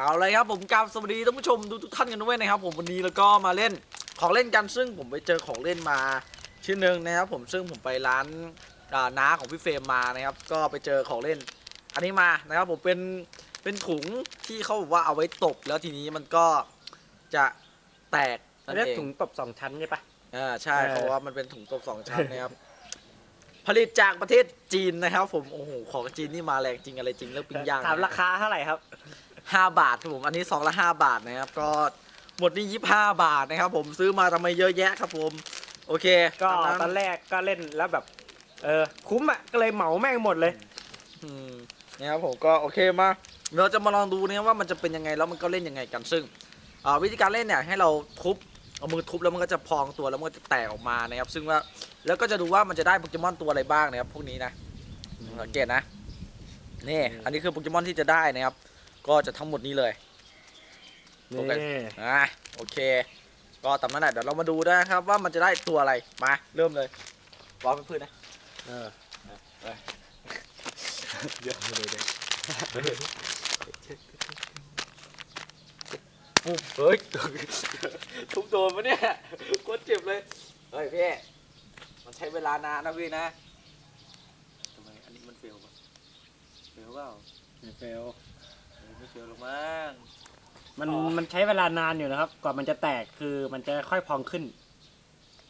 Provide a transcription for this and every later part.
เอาเลยครับผมกราบสวัสดีท่านผู้ชมทุกๆท่านกันด้วยนะครับ ผมวันนี้แล้วก็มาเล่นของเล่นกันซึ่งผมไปเจอของเล่นมาชิ้นหนึ่งนะครับ ผมซึ่งผมไปร้านอ่าน้าของพี่เฟรมมานะครับ ก็ไปเจอของเล่น อันนี้มานะครับ ผมเป็นเป็นถุงที่เขาบอกว่าเอาไว้ตบแล้วทีนี้มันก็จะแตกนั่นเรียกเองถุงตบสองชั้นใช่ปะ อ่าใช่เออ เพราะว่ามันเป็นถุงตบสองชั้นนะครับ ผลิตจากประเทศจีนนะครับ ผมโอ้โหของจีนนี่มาแรงจริงอะไรจริงเรื่องปิ้งย่างถามนะราคาเท่าไหร่ครับ ห้าบาทครับผมอันนี้ซองละห้าบาทนะครับ ก็หมดนี่ยี่ห้าบาทนะครับ ผมซื้อมาทำไมเยอะแยะครับผม โอเคก็ตามนั้นตอนแรกก็เล่นแล้วแบบ เออ คุ้มอะ ก็เลยเหมาแม่งหมดเลย อืมนะครับผมก็โอเคมาเราจะมาลองดูนะครับว่ามันจะเป็นยังไงแล้วมันก็เล่นยังไงกันซึ่งอ่าวิธีการเล่นเนี่ยให้เราทุบเอามือทุบแล้วมันก็จะพองตัวแล้วมันก็จะแตกออกมานะครับ ซึ่งว่าแล้วก็จะดูว่ามันจะได้โปเกมอนตัวอะไรบ้างนะครับพวกนี้นะสังเกตนะนี่อันนี้คือโปเกมอนที่จะได้นะครับ ก็จะทั้งหมดนี้เลยโอเคนี่อะโอเค ก็ตามนั้นแหละเดี๋ยวเรามาดูนะครับ ว่ามันจะได้ตัวอะไรมาเริ่มเลยวางเป็นพื้นนะเออเดี๋ยวดูดิปุ๊บเฮ้ยทุบโดนปะเนี่ยโคตรเจ็บเลยเฮ้ยพี่มันใช้เวลานานนะพี่นะทำไมอันนี้มันเฟลปะเฟลเปล่าเฟล เออไม่เฟลหรอกมั้ง มันอ๋อ มันใช้เวลานานอยู่นะครับ กว่ามันจะแตกคือมันจะค่อยพองขึ้น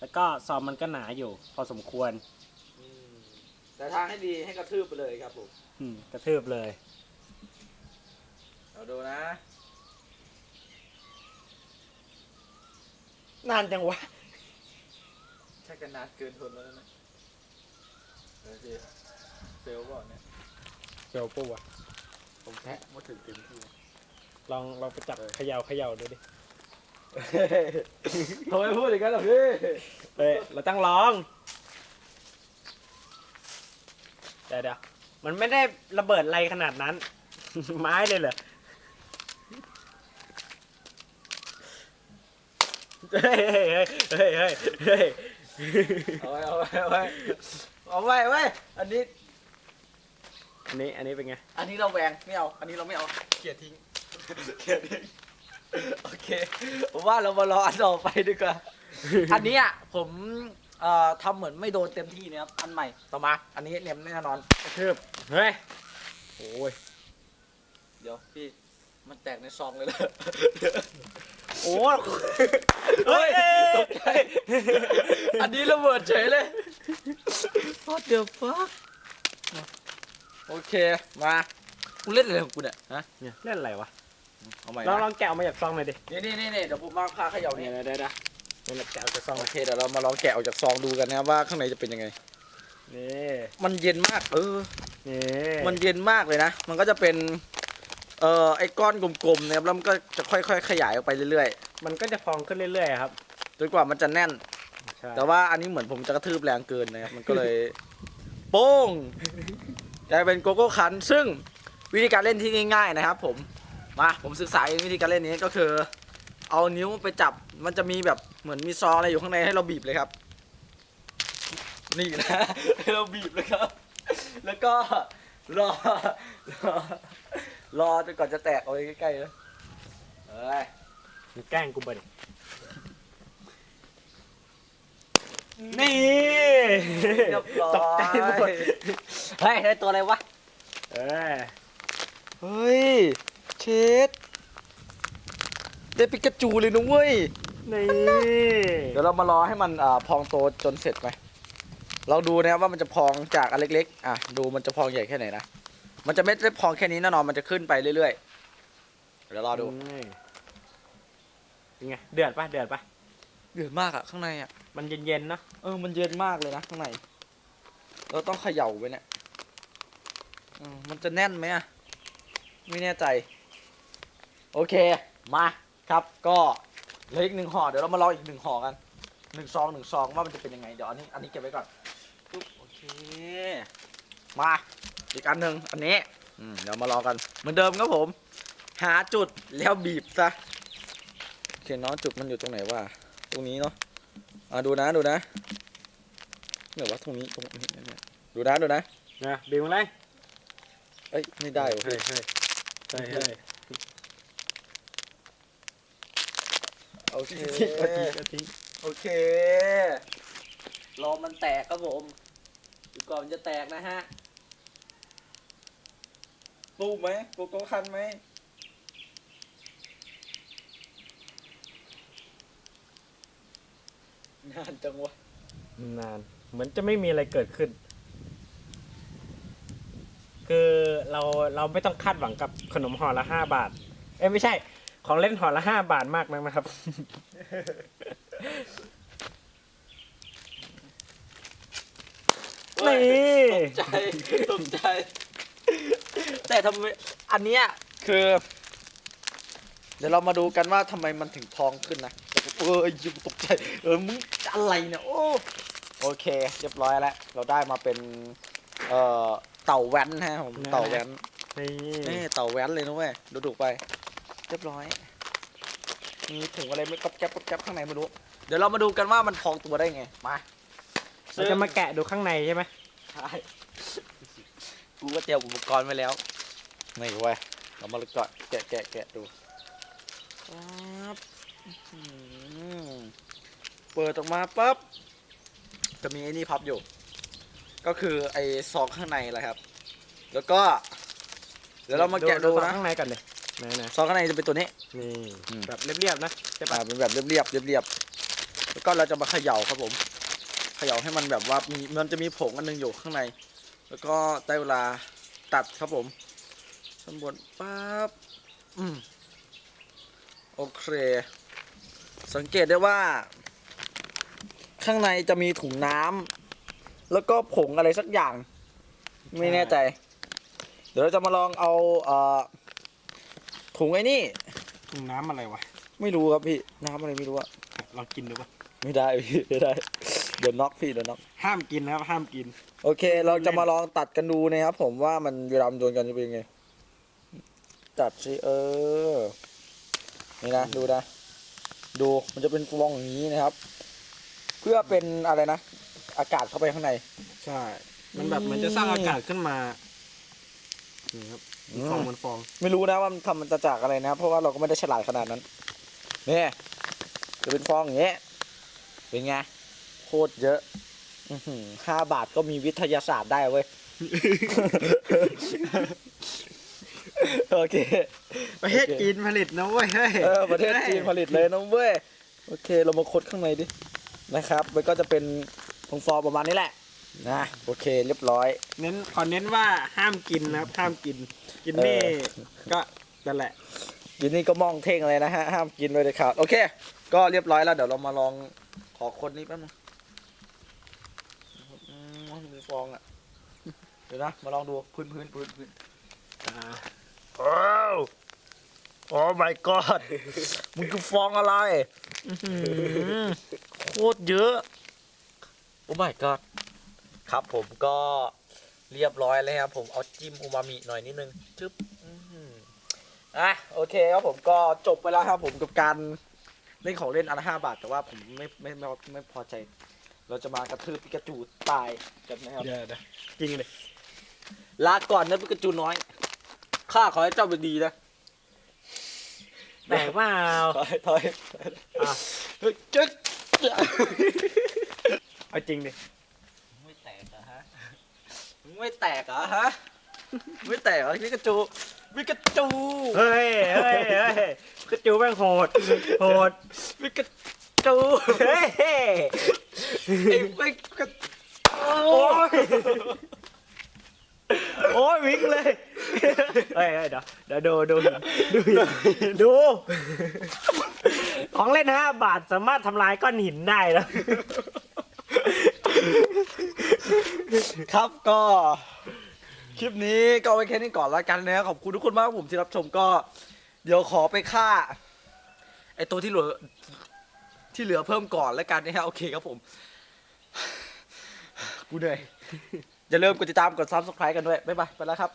แล้วก็ซอมมันก็หนาอยู่ พอสมควร อืมแต่ทางให้ดีให้กระทืบไปเลยครับผมอืมกระทืบเลย เราดูนะ นานจังวะใช่กันนานเกินทนแล้วนะเออสิเฟลก่อนเนี่ยเฟลปุ๊บอะ ผมแทะมาถึงเต็มที่ ลองลองไปจับเขย่าเขย่าดูดิทำไมพูดอย่างนั้นล่ะพี่เฮ้ยเราต้องลองเดี๋ยวเดี๋ยวมันไม่ได้ระเบิดอะไรขนาดนั้น ไม้เลยเหรอเฮ้ยเฮ้ยเฮ้ยเฮ้ยเฮ้ยเอาไว้เอาไว้เอาไว้เอาไว้เว้ยอันนี้ อันนี้อันนี้เป็นไง อันนี้เราแหวงไม่เอา อันนี้เราไม่เอาเกลียดทิ้งเกลียดทิ้งโอเคผมว่าเรามารออันต่อไปดีกว่า อันนี้อะผมเอ่อทำเหมือนไม่โดนเต็มที่นะครับอันใหม่ต่อมา อันนี้เนียมแน่นอนกระทืบเฮ้ยโอ้ยเดี๋ยวพี่มันแตกในซองเลยเลยโอ้เฮ้ยตกใจอันนี้ระเบิดเฉยเลย What the fuck โอเค มากูเล่นอะไรของกูเนี่ย ฮะเนี่ยเล่นอะไรวะเอาใหม่ลองลนะองแกะออกมาจากซองหน่อยดินี่นี่นี่นี่เดี๋ยวผมมาพาเขย่าเนี่นี่ยเดี๋ยวเดี๋ยวเดี๋ยวเราแกะออกจากซองโอเคเดี๋ยวเรามาลองแกะออกจากซองดูกันนะครับว่าข้างในจะเป็นยังไง นี่มันเย็นมาก เออ นี่มันเย็นมากเลยนะ มันก็จะเป็น เอ่อ ไอ้ก้อนกลมๆนะครับ แล้วมันก็จะค่อยๆ ขยายออกไปเรื่อยมันก็จะพองขึ้นเรื่อยๆครับๆ จนกว่ามันจะแน่น ใช่แต่ว่าอันนี้เหมือนผมจะกระทืบแรงเกินนะครับ มันก็เลย โป้ง กลายเป็นโกโก้คันซึ่งวิธีการเล่นที่ง่าย ๆนะครับ ผมมาผมศึกษาเองวิธีการเล่นนี้ก็คือ เอานิ้วไปจับมันจะมีแบบเหมือนมีซองอะไรอยู่ข้างในให้เราบีบเลยครับ นี่นะให้เราบีบเลยครับ แล้วก็รอรอรอจนกว่อนจะแตกเอาไว้ใกล้ๆนะเอ้ยมึงแกล้งกูไปดิ นี่เรียบร้อย ตกใจหมดเฮ้ยได้ตัวอะไรวะ เออเฮ้ย เชดได้ปิกาจูเลยนะเว้ย นี่เดี๋ยวเรามารอให้มันอ่าพองโตจนเสร็จไหม เราดูนะครับว่ามันจะพองจากอันเล็กๆ อะ ดูมันจะพองใหญ่แค่ไหนนะ มันจะไม่ได้พองแค่นี้แน่นอน มันจะขึ้นไปเรื่อยๆ เดี๋ยวรอดู นี่เป็นไง เดือดปะเดือดปะ เดือดมากอะข้างในอะมันเย็นๆเนอะเออ มันเย็นมากเลยนะข้างใน เราต้องเขย่าไว้เนี่ยอืมมันจะแน่นไหมอะไม่แน่ใจ โอเค มาครับ ก็เหลืออีกหนึ่งห่อ เดี๋ยวเรามารออีกหนึ่งห่อกัน หนึ่งซองหนึ่งซองว่ามันจะเป็นยังไง เดี๋ยวอันนี้ อันนี้เก็บไว้ก่อนปุ๊บโอเค มา อีกอันหนึ่งอันนี้อืมเดี๋ยวมารอกัน เหมือนเดิมครับผม หาจุดแล้วบีบซะโอเคเน้องจุดมันอยู่ตรงไหนวะ ตรงนี้เนาะอ่าดูนะดูนะเหนือว่าตรงนี้ตรงนี้ดูนะดูนะนะดึงมาเลยเอ้ยไม่ได้โอเฮ้ยเฮ้ยเฮ้เฮ้โอเคโอเครอมันแตกครับผมอยู่ก่อนมันจะแตกนะฮะตู้ไหมโกโก้คันไหม นานจังวะนาน เหมือนจะไม่มีอะไรเกิดขึ้น คือเราเราไม่ต้องคาดหวังกับขนมห่อละห้าบาท เอ้ยไม่ใช่ ของเล่นห่อละห้าบาทมากนักนะครับ นี่ ตกใจตกใจ แต่ทำไม อันเนี้ยคือ เดี๋ยวเรามาดูกันว่าทำไมมันถึงพองขึ้นนะ เออยิงตกใจ เออ มึงจะอะไรเนี่ยโอ้โอเค เรียบร้อยแล้ว เราได้มาเป็น เอ่อ เต่าแว้นฮะผม เต่าแว้นนี่นี่ เต่าแว้นเลยนะเว้ย ดูดูไป เรียบร้อย มีถุงอะไรไม่ก๊อบแก๊บก๊อบแก๊บข้างในไม่รู้ เดี๋ยวเรามาดูกันว่ามันพองตัวได้ไง มาเราจะมาแกะดูข้างในใช่ไหมใช่กูก็เตรียมอุปกรณ์ไว้แล้ว นี่เว้ย เรามาเลยก่อนแกะแกะแกะดูปั๊บอื้อหือ เปิดออกมาปั๊บจะมีไอ้นี่พับอยู่ ก็คือไอ้ซองข้างในแหละครับ แล้วก็ เดี๋ยวเรามาแกะดูซองนะข้างในก่อนเลยไหนไหนซองข้างในจะเป็นตัวนี้ นี่อืมแบบเรียบๆนะใช่อ่าปะเป็นแบบเรียบๆเรียบๆแล้วก็เราจะมาเขย่าครับผม เขย่าให้มันแบบว่ามีมันจะมีผงอันหนึงอยู่ข้างใน แล้วก็ได้เวลาตัดครับผมข้างบนปั๊บอืมโอเค สังเกตได้ว่า ข้างในจะมีถุงน้ำแล้วก็ผงอะไรสักอย่าง ไม่แน่ใจ เดี๋ยวเราจะมาลองเอาเอ่อถุงไอ้นี่ ถุงน้ำอะไรวะ ไม่รู้ครับพี่น้ำอะไรไม่รู้อะลองกินดูปะไม่ได้พี่ไม่ได้เดี๋ยวน็อกพี่เดี๋ยวน็อกห้ามกินนะครับ ห้ามกิน โอเค เราจะมาลองตัดกันดูนะครับผมว่ามันเวลามันโดนกันจะเป็นยังไงตัดสิเออนี่นะดูนะ ดูมันจะเป็นฟองอย่างนี้นะครับ เพื่อเป็นอะไรนะ อากาศเข้าไปข้างใน ใช่ มันแบบมันจะสร้างอากาศขึ้นมา นี่ครับอืมฟองมันฟอง ไม่รู้นะว่ามันทำมันจะจากอะไรนะ เพราะว่าเราก็ไม่ได้ฉลาดขนาดนั้นนี่จะเป็นฟองอย่างเงี้ย เป็นไง โคตรเยอะอื้อหือห้าบาทก็มีวิทยาศาสตร์ได้เว้ย โอเค ประเทศจีนผลิตนะเว้ยเฮ้ยเออประเทศจีนผลิตเลยนะเว้ย โอเค เรามาคดข้างในดิ นะครับ มันก็จะเป็นฟองฟองๆประมาณนี้แหละ นะ โอเค เรียบร้อย เน้นขอเน้นว่าห้ามกินนะครับ ห้ามกิน กินนี่เออก็นั่นแหละยินนี่ก็มองเท่งเลยนะฮะ ห้ามกินเลยเด็ดขาด โอเค ก็เรียบร้อยแล้ว เดี๋ยวเรามาลองขอคนนี้แป๊บนึงอืมมันมีฟองอะ เดี๋ยวนะ มาลองดูพื้นพื้นพื้นพื้น โอ้โอ้ my god มันคือฟองอะไรอื้อหือโคตรเยอะ โอ้ my god ครับผมก็เรียบร้อยแล้วครับผมเอาจิ้มอูมามิหน่อยนิดนึงจึ๊บอื้อหืออะโอเคครับผมก็จบไปแล้วครับผมกับการเล่นของเล่นอันละห้าบาท แต่ว่าผมไม่ไม่ไม่ไม่ไม่พอใจ เราจะมากระทืบปิกาจูตายกันนะครับ เดี๋ยวเดี๋ยวจริงเลยลาก่อนนะปิกาจูน้อย ข้าขอให้เจ้าเป็นดีนะแตกเปล่าถอยถอยอะเฮ้ยจึ๊ดเอาจริงดิ ไม่แตกเหรอฮะมึงไม่แตกเหรอฮะไม่แตกเหรอปิกาจูปิกาจูเฮ้ยเฮ้ยเฮ้ยกระจูแม่งโหด โหดปิกาจูเฮ้ย ไอ้ปิกาจูโอ้ย โอ้ยวิ่งเลย เฮ้ยเฮ้ยเดี๋ยวเดี๋ยวดูดูดูดู ของเล่นห้าบาทสามารถทำลายก้อนหินได้นะครับก็ คลิปนี้ก็เอาไว้แค่นี้ก่อนแล้วกันนะครับขอบคุณทุกคนมากครับผมที่รับชมก็ เดี๋ยวขอไปฆ่า ไอตัวที่เหลือที่เหลือเพิ่มก่อนแล้วกันนะฮะโอเคครับผม กูเหนื่อยอย่าลืมกดติดตามกดซับสไครต์กันด้วยบ๊ายบายไปแล้วครับ